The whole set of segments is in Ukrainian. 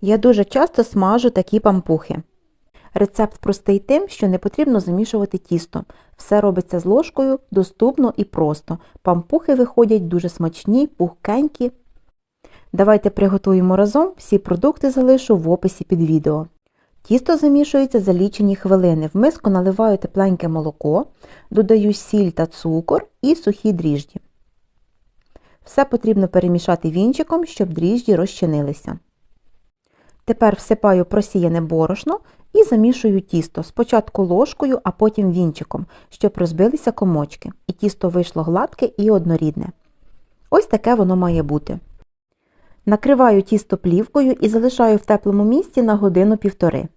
Я дуже часто смажу такі пампухи. Рецепт простий тим, що не потрібно замішувати тісто. Все робиться з ложкою, доступно і просто. Пампухи виходять дуже смачні, пухкенькі. Давайте приготуємо разом, всі продукти залишу в описі під відео. Тісто замішується за лічені хвилини. В миску наливаю тепленьке молоко, додаю сіль та цукор і сухі дріжджі. Все потрібно перемішати вінчиком, щоб дріжджі розчинилися. Тепер всипаю просіяне борошно і замішую тісто спочатку ложкою, а потім вінчиком, щоб розбилися комочки, і тісто вийшло гладке і однорідне. Ось таке воно має бути. Накриваю тісто плівкою і залишаю в теплому місці на годину-півтори.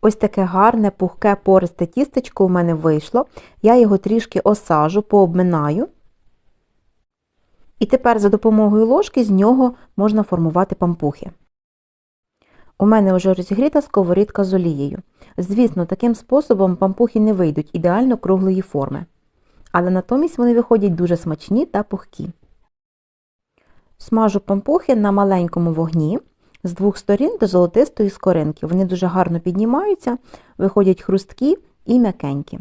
Ось таке гарне, пухке, пористе тістечко у мене вийшло. Я його трішки осажу, пообминаю. І тепер за допомогою ложки з нього можна формувати пампухи. У мене вже розігріта сковорідка з олією. Звісно, таким способом пампухи не вийдуть ідеально круглої форми. Але натомість вони виходять дуже смачні та пухкі. Смажу пампухи на маленькому вогні з двох сторін до золотистої скоринки. Вони дуже гарно піднімаються, виходять хрусткі і м'якенькі.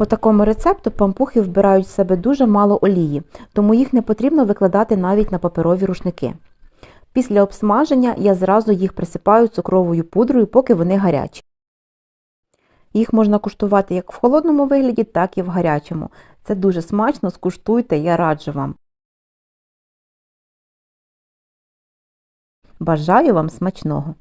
По такому рецепту пампухи вбирають в себе дуже мало олії, тому їх не потрібно викладати навіть на паперові рушники. Після обсмаження я зразу їх присипаю цукровою пудрою, поки вони гарячі. Їх можна куштувати як в холодному вигляді, так і в гарячому. Це дуже смачно, скуштуйте, я раджу вам. Бажаю вам смачного!